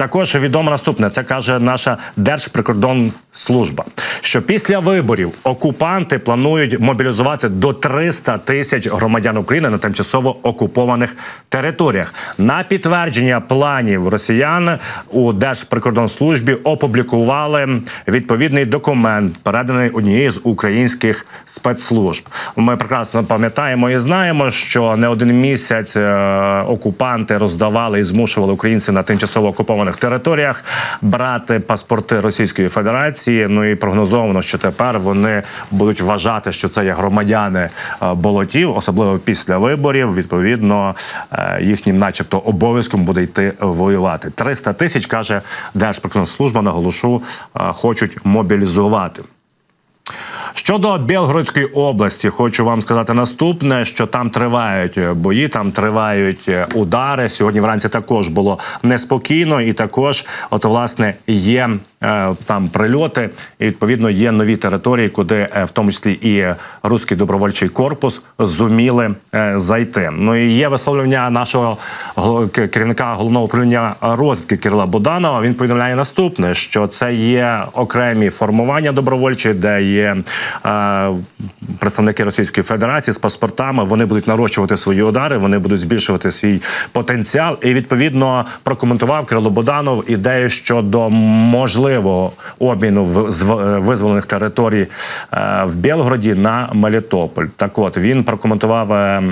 Також відомо наступне. Це каже наша Держприкордонслужба, що після виборів окупанти планують мобілізувати до 300 тисяч громадян України на тимчасово окупованих територіях. На підтвердження планів росіян у Держприкордонслужбі опублікували відповідний документ, переданий однією з українських спецслужб. Ми прекрасно пам'ятаємо і знаємо, що не один місяць е, окупанти роздавали і змушували українців на тимчасово окупованих територіях брати паспорти Російської Федерації. Ну і прогнозовано, що тепер вони будуть вважати, що це є громадяни е, болотів, особливо після виборів. Відповідно, е, їхнім, начебто, обов'язком буде йти воювати. 300 тисяч каже Держприкордонслужба, наголошу, е, хочуть мобілізувати. Щодо Білгородської області, хочу вам сказати наступне: що там тривають е, бої, там тривають е, удари. Сьогодні вранці також було неспокійно, і також, от власне, є е, там прильоти. І відповідно є нові території, куди е, в тому числі і руський добровольчий корпус зуміли е, зайти. Ну і є висловлення нашого керівника головного управління розвідки Кирила Буданова. Він повідомляє наступне: що це є окремі формування добровольчі, де є представники Російської Федерації з паспортами. Вони будуть нарощувати свої удари, вони будуть збільшувати свій потенціал. І відповідно прокоментував Кирило Буданов ідею щодо можливого обміну з визволених територій е, в Білгороді на Мелітополь. Так от він прокоментував е,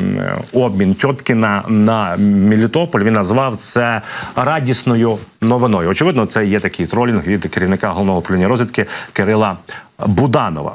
обмін Тьоткіна на Мелітополь. Він назвав це радісною новиною. Очевидно, це є такий тролінг від керівника головного управління розвідки Кирила Буданова.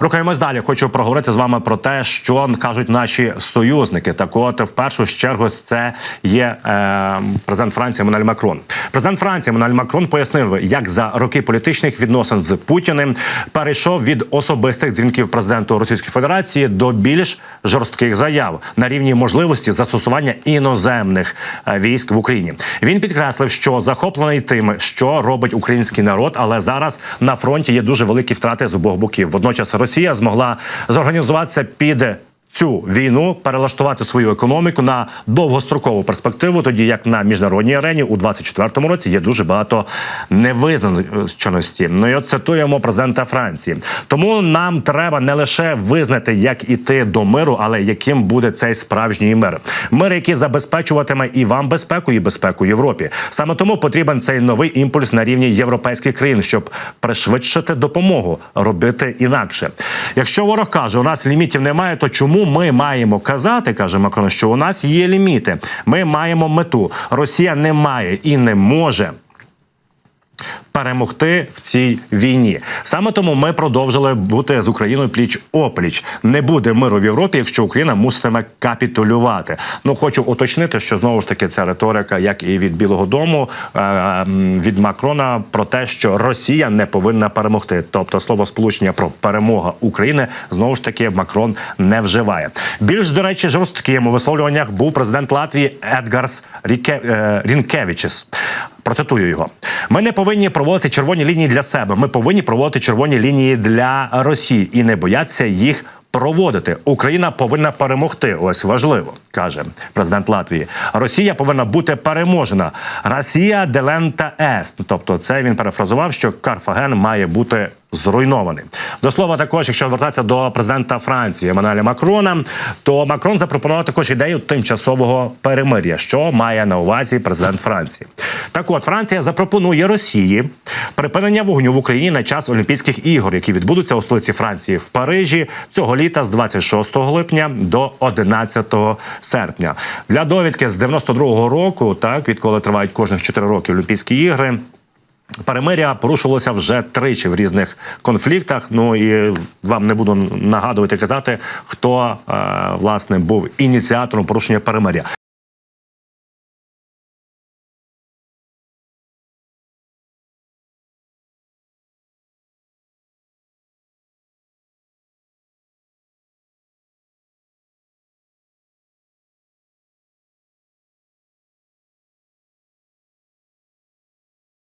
Рухаємось далі. Хочу проговорити з вами про те, що кажуть наші союзники. Так, от в першу чергу це є е, президент Франції Еммануель Макрон. Президент Франції Еммануель Макрон пояснив, як за роки політичних відносин з Путіним перейшов від особистих дзвінків президенту Російської Федерації до більш жорстких заяв на рівні можливості застосування іноземних е, військ в Україні. Він підкреслив, що захоплений тим, що робить український народ, але зараз на фронті є дуже великі втрати з обох боків. Водночас Росія змогла зорганізуватися під. Цю війну перелаштувати свою економіку на довгострокову перспективу, тоді як на міжнародній арені у 24-му році є дуже багато невизначеності. Ну і от цитуємо президента Франції. Тому нам треба не лише визнати, як іти до миру, але яким буде цей справжній мир. Мир, який забезпечуватиме і вам безпеку, і безпеку Європі. Саме тому потрібен цей новий імпульс на рівні європейських країн, щоб пришвидшити допомогу, робити інакше. Якщо ворог каже, у нас лімітів немає, то чому ми маємо казати, каже Макрон, що у нас є ліміти? Ми маємо мету. Росія не має і не може перемогти в цій війні. Саме тому ми продовжили бути з Україною пліч опліч. Не буде миру в Європі, якщо Україна муситиме капітулювати. Ну хочу уточнити, що знову ж таки ця риторика, як і від Білого Дому, е, від Макрона, про те, що Росія не повинна перемогти. Тобто слово сполучення про перемога України знову ж таки Макрон не вживає. Більш до речі, жорстким у висловлюваннях був президент Латвії Едгарс е, Рінкевичіс. Процитую його: ми не повинні проводити червоні лінії для себе. Ми повинні проводити червоні лінії для Росії і не боятися їх. Проводити Україна повинна перемогти. Ось важливо, каже президент Латвії. Росія повинна бути переможена. Росія делента ест. Тобто, це він перефразував, що Карфаген має бути зруйнований. До слова, також, якщо звертатися до президента Франції Еммануеля Макрона, то Макрон запропонував також ідею тимчасового перемир'я, що має на увазі президент Франції. Так, от Франція запропонує Росії припинення вогню в Україні на час Олімпійських ігор, які відбудуться у столиці Франції в Парижі цього літа з 26 липня до 11 серпня. Для довідки з 92-го року, так відколи тривають кожних 4 роки Олімпійські ігри. Перемиря порушувалося вже тричі в різних конфліктах. Ну і вам не буду нагадувати казати, хто е, власне був ініціатором порушення перемиря.